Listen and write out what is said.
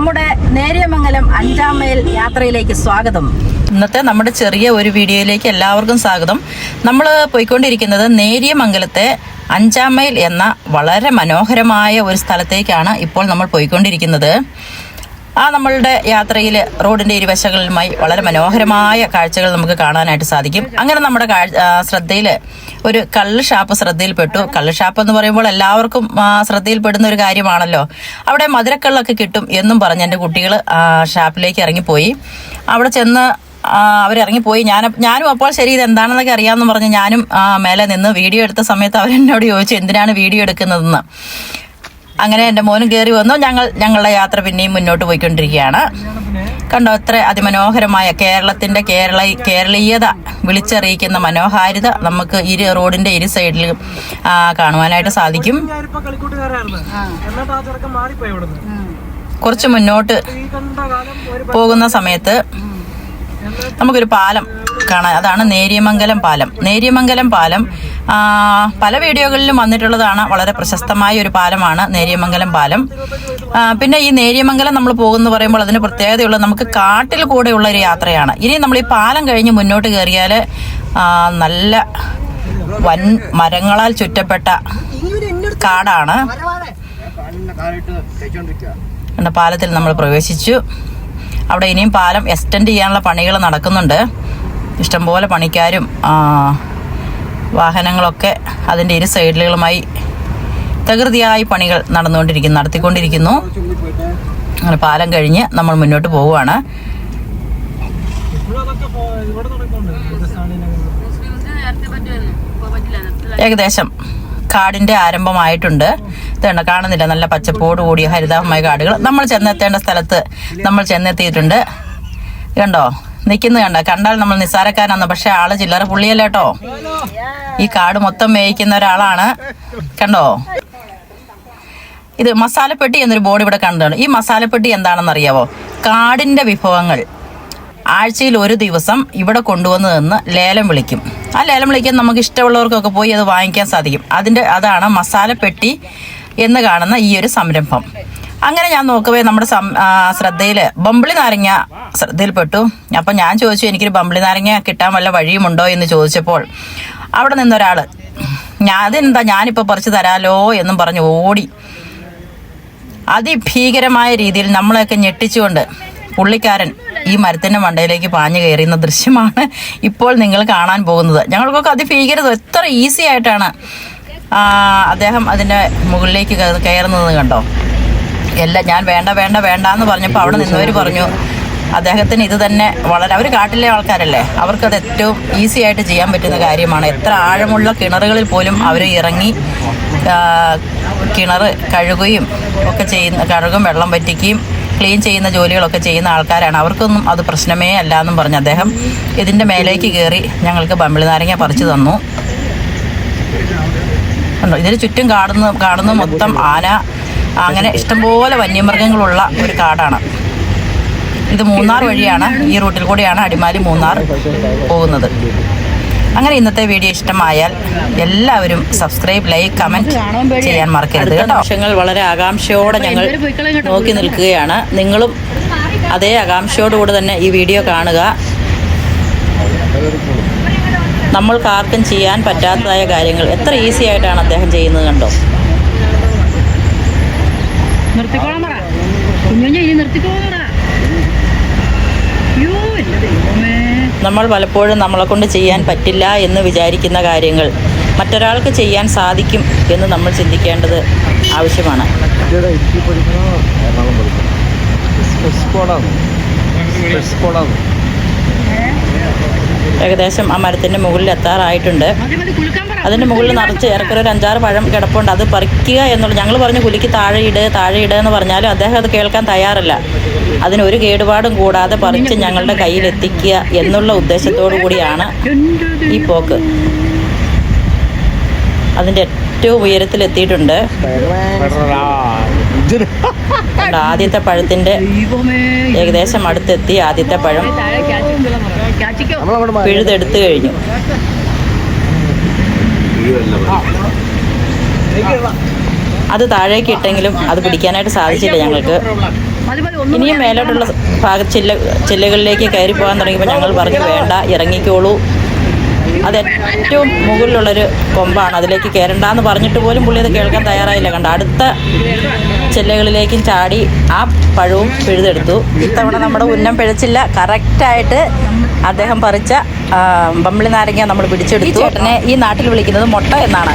നമ്മുടെ നേര്യമംഗലം അഞ്ചാം മൈൽ യാത്രയിലേക്ക് സ്വാഗതം. ഇന്നത്തെ നമ്മുടെ ചെറിയ ഒരു വീഡിയോയിലേക്ക് എല്ലാവർക്കും സ്വാഗതം. നമ്മൾ പോയിക്കൊണ്ടിരിക്കുന്നത് നേരിയമംഗലത്തെ അഞ്ചാം മൈൽ എന്ന വളരെ മനോഹരമായ ഒരു സ്ഥലത്തേക്കാണ് ഇപ്പോൾ നമ്മൾ പോയിക്കൊണ്ടിരിക്കുന്നത്. ആ നമ്മളുടെ യാത്രയിൽ റോഡിന്റെ ഇരുവശങ്ങളിലുമായി വളരെ മനോഹരമായ കാഴ്ചകൾ നമുക്ക് കാണാനായിട്ട് സാധിക്കും. അങ്ങനെ നമ്മുടെ ശ്രദ്ധയിൽ ഒരു കള്ള് ഷാപ്പ് ശ്രദ്ധയിൽപ്പെട്ടു. കള്ള് ഷാപ്പ് എന്ന് പറയുമ്പോൾ എല്ലാവർക്കും ശ്രദ്ധയിൽപ്പെടുന്ന ഒരു കാര്യമാണല്ലോ. അവിടെ മധുരക്കള്ളൊക്കെ കിട്ടും എന്നും പറഞ്ഞ് എന്റെ കുട്ടികൾ ഷാപ്പിലേക്ക് ഇറങ്ങിപ്പോയി. അവിടെ ചെന്ന് അവരിറങ്ങിപ്പോയി. ഞാൻ ഞാനും അപ്പോൾ ശരി ഇത് എന്താണെന്നൊക്കെ അറിയാമെന്ന് പറഞ്ഞ് ഞാനും മേലെ നിന്ന് വീഡിയോ എടുത്ത സമയത്ത് അവരെന്നോട് ചോദിച്ചു എന്തിനാണ് വീഡിയോ എടുക്കുന്നതെന്ന്? അങ്ങനെ എന്റെ മോനും കയറി വന്നു. ഞങ്ങൾ ഞങ്ങളുടെ യാത്ര പിന്നെയും മുന്നോട്ട് പോയിക്കൊണ്ടിരിക്കുകയാണ്. കണ്ടോ അത്ര അതിമനോഹരമായ കേരളത്തിന്റെ കേരള കേരളീയത വിളിച്ചറിയിക്കുന്ന മനോഹാരിത നമുക്ക് ഇരു റോഡിന്റെ ഇരു സൈഡിലും കാണുവാനായിട്ട് സാധിക്കും. കുറച്ച് മുന്നോട്ട് പോകുന്ന സമയത്ത് നമുക്കൊരു പാലം കാണാം. അതാണ് നേര്യമംഗലം പാലം. നേര്യമംഗലം പാലം പല വീഡിയോകളിലും വന്നിട്ടുള്ളതാണ്. വളരെ പ്രശസ്തമായ ഒരു പാലമാണ് നേരിയമംഗലം പാലം. പിന്നെ ഈ നേരിയമംഗലം നമ്മൾ പോകുന്ന പറയുമ്പോൾ അതിന് പ്രത്യേകതയുള്ളത് നമുക്ക് കാട്ടിൽ കൂടെയുള്ള ഒരു യാത്രയാണ്. ഇനി നമ്മൾ ഈ പാലം കഴിഞ്ഞ് മുന്നോട്ട് കയറിയാൽ നല്ല വൻ മരങ്ങളാൽ ചുറ്റപ്പെട്ട കാടാണ്. പാലത്തിൽ നമ്മൾ പ്രവേശിച്ചു. അവിടെ ഇനിയും പാലം എക്സ്റ്റെൻഡ് ചെയ്യാനുള്ള പണികൾ നടക്കുന്നുണ്ട്. ഇഷ്ടംപോലെ പണിക്കാരും വാഹനങ്ങളൊക്കെ അതിന്റെ ഇരു സൈഡിലുകളുമായി തകൃതിയായി പണികൾ നടന്നുകൊണ്ടിരിക്കുന്നു നടത്തിക്കൊണ്ടിരിക്കുന്നു. അങ്ങനെ പാലം കഴിഞ്ഞ് നമ്മൾ മുന്നോട്ട് പോവുകയാണ്. ഏകദേശം കാടിന്റെ ആരംഭമായിട്ടുണ്ട്. ഇതുണ്ട് കാണുന്നില്ല. നല്ല പച്ചപ്പോട് കൂടിയ ഹരിതാഭമായ കാടുകൾ. നമ്മൾ ചെന്നെത്തേണ്ട സ്ഥലത്ത് നമ്മൾ ചെന്നെത്തിയിട്ടുണ്ട്. കണ്ടോ? നിൽക്കുന്ന കണ്ട. കണ്ടാൽ നമ്മൾ നിസ്സാരക്കാരാണ് പക്ഷെ ആൾ ചില്ലറ പുള്ളിയല്ല കേട്ടോ? ഈ കാട് മൊത്തം മേയിക്കുന്ന ഒരാളാണ്. കണ്ടോ? ഇത് മസാലപ്പെട്ടി എന്നൊരു ബോർഡ് ഇവിടെ കണ്ടതാണ്. ഈ മസാലപ്പെട്ടി എന്താണെന്ന് അറിയാവോ കാടിന്റെ വിഭവങ്ങൾ. ആഴ്ചയിൽ ഒരു ദിവസം ഇവിടെ കൊണ്ടുവന്ന് നിന്ന് ലേലം വിളിക്കും. ആ ലേലം വിളിക്കാൻ നമുക്ക് ഇഷ്ടമുള്ളവർക്കൊക്കെ പോയി അത് വാങ്ങിക്കാൻ സാധിക്കും. അതിന്റെ അതാണ് മസാലപ്പെട്ടി എന്ന് കാണുന്ന ഈ ഒരു സംരംഭം. അങ്ങനെ ഞാൻ നോക്കവേ നമ്മുടെ ശ്രദ്ധയിൽ ബമ്പിളി നാരങ്ങ ശ്രദ്ധയിൽപ്പെട്ടു. അപ്പം ഞാൻ ചോദിച്ചു എനിക്കൊരു ബമ്പിളി നാരങ്ങ കിട്ടാൻ വല്ല വഴിയുമുണ്ടോ? എന്ന് ചോദിച്ചപ്പോൾ അവിടെ നിന്നൊരാൾ ഞാൻ അതെന്താ? ഞാനിപ്പോൾ പറിച്ചു തരാലോ? എന്നും പറഞ്ഞ് ഓടി. അതിഭീകരമായ രീതിയിൽ നമ്മളെയൊക്കെ ഞെട്ടിച്ചുകൊണ്ട് പുള്ളിക്കാരൻ ഈ മരത്തിന്റെ മണ്ടയിലേക്ക് പാഞ്ഞു കയറിയുന്ന ദൃശ്യമാണ് ഇപ്പോൾ നിങ്ങൾ കാണാൻ പോകുന്നത്. ഞങ്ങൾക്കൊക്കെ അതിഭീകരത എത്ര ഈസി ആയിട്ടാണ് അദ്ദേഹം അതിന്റെ മുകളിലേക്ക് കയ- കയറുന്നത് കണ്ടോ? എല്ലാം ഞാൻ വേണ്ട വേണ്ട വേണ്ട എന്ന് പറഞ്ഞപ്പോൾ അവിടെ നിന്നവർ പറഞ്ഞു അദ്ദേഹത്തിന് ഇത് തന്നെ വളരെ അവർ കാട്ടിലെ ആൾക്കാരല്ലേ? അവർക്കത് ഏറ്റവും ഈസി ആയിട്ട് ചെയ്യാൻ പറ്റുന്ന കാര്യമാണ്. എത്ര ആഴമുള്ള കിണറുകളിൽ പോലും അവർ ഇറങ്ങി കിണർ കഴുകുകയും ഒക്കെ ചെയ്യുന്ന കഴുകും വെള്ളം വറ്റിക്കുകയും ക്ലീൻ ചെയ്യുന്ന ജോലികളൊക്കെ ചെയ്യുന്ന ആൾക്കാരാണ്. അവർക്കൊന്നും അത് പ്രശ്നമേ അല്ല എന്നും പറഞ്ഞ് അദ്ദേഹം ഇതിന്റെ മേലേക്ക് കയറി ഞങ്ങൾക്ക് ബമ്പിളി നാരങ്ങ പറിച്ചു തന്നു. ഉണ്ടോ? ഇതിന് ചുറ്റും കാണുന്ന കാണുന്ന മൊത്തം ആന അങ്ങനെ ഇഷ്ടംപോലെ വന്യമൃഗങ്ങളുള്ള ഒരു കാടാണ്. ഇത് മൂന്നാർ വഴിയാണ്. ഈ റൂട്ടിൽ കൂടെയാണ് അടിമാലി മൂന്നാർ പോകുന്നത്. അങ്ങനെ ഇന്നത്തെ വീഡിയോ ഇഷ്ടമായാൽ എല്ലാവരും സബ്സ്ക്രൈബ് ലൈക്ക് കമന്റ് ചെയ്യാൻ മറക്കരുത് കേട്ടോ. നിമിഷങ്ങൾ വളരെ ആകാംക്ഷയോടെ ഞങ്ങൾ നോക്കി നിൽക്കുകയാണ്. നിങ്ങളും അതേ ആകാംക്ഷയോടുകൂടെ തന്നെ ഈ വീഡിയോ കാണുക. നമ്മൾക്കാർക്കും ചെയ്യാൻ പറ്റാത്തതായ കാര്യങ്ങൾ എത്ര ഈസി ആയിട്ടാണ് അദ്ദേഹം ചെയ്യുന്നത് കണ്ടോ? നിർത്തിക്കോളാം പറ. നിർത്തിക്കോളാ നമ്മൾ പലപ്പോഴും നമ്മളെ കൊണ്ട് ചെയ്യാൻ പറ്റില്ല എന്ന് വിചാരിക്കുന്ന കാര്യങ്ങൾ മറ്റൊരാൾക്ക് ചെയ്യാൻ സാധിക്കും എന്ന് നമ്മൾ ചിന്തിക്കേണ്ടത് ആവശ്യമാണ്. ഏകദേശം ആ മരത്തിന്റെ മുകളിൽ എത്താറായിട്ടുണ്ട്. അതിന്റെ മുകളിൽ നിറച്ച് ഏറെക്കുറെ ഒരു അഞ്ചാറ് പഴം കിടപ്പുണ്ട്. അത് പറിക്കുക എന്നുള്ളത് ഞങ്ങൾ പറഞ്ഞു കുലിക്ക് താഴെ ഇട് താഴെ ഇട് എന്ന് പറഞ്ഞാലും അദ്ദേഹം അത് കേൾക്കാൻ തയ്യാറല്ല. അതിനൊരു കേടുപാടും കൂടാതെ പറിച്ച് ഞങ്ങളുടെ കയ്യിലെത്തിക്കുക എന്നുള്ള ഉദ്ദേശത്തോടു കൂടിയാണ് ഈ പോക്ക്. അതിന്റെ ഏറ്റവും ഉയരത്തിലെത്തിയിട്ടുണ്ട് ആദ്യത്തെ പഴത്തിന്റെ ഏകദേശം അടുത്തെത്തി ആദ്യത്തെ പഴം. പിഴുതെടുത്തു കഴിഞ്ഞു. അത് താഴേക്ക് ഇട്ടെങ്കിലും അത് പിടിക്കാനായിട്ട് സാധിച്ചില്ല ഞങ്ങൾക്ക്. ഇനിയും മേലോട്ടുള്ള ഭാഗ ചില്ല ചില്ലകളിലേക്ക് കയറി പോകാൻ തുടങ്ങിയപ്പോൾ ഞങ്ങൾ പറഞ്ഞു വേണ്ട ഇറങ്ങിക്കോളൂ. അത് ഏറ്റവും മുകളിലുള്ളൊരു കൊമ്പാണ്. അതിലേക്ക് കയറണ്ടെന്ന് പറഞ്ഞിട്ട് പോലും പുള്ളി അത് കേൾക്കാൻ തയ്യാറായില്ല. കണ്ട അടുത്ത ചെല്ലുകളിലേക്കും ചാടി ആ പഴവും പിഴുതെടുത്തു. ഇത്തവണ നമ്മുടെ ഉന്നം പിഴച്ചില്ല. കറക്റ്റായിട്ട് അദ്ദേഹം പറിച്ച ബമ്പിളി നാരങ്ങ നമ്മൾ പിടിച്ചെടുത്തു. ചേട്ടനെ ഈ നാട്ടിൽ വിളിക്കുന്നത് മുട്ട എന്നാണ്.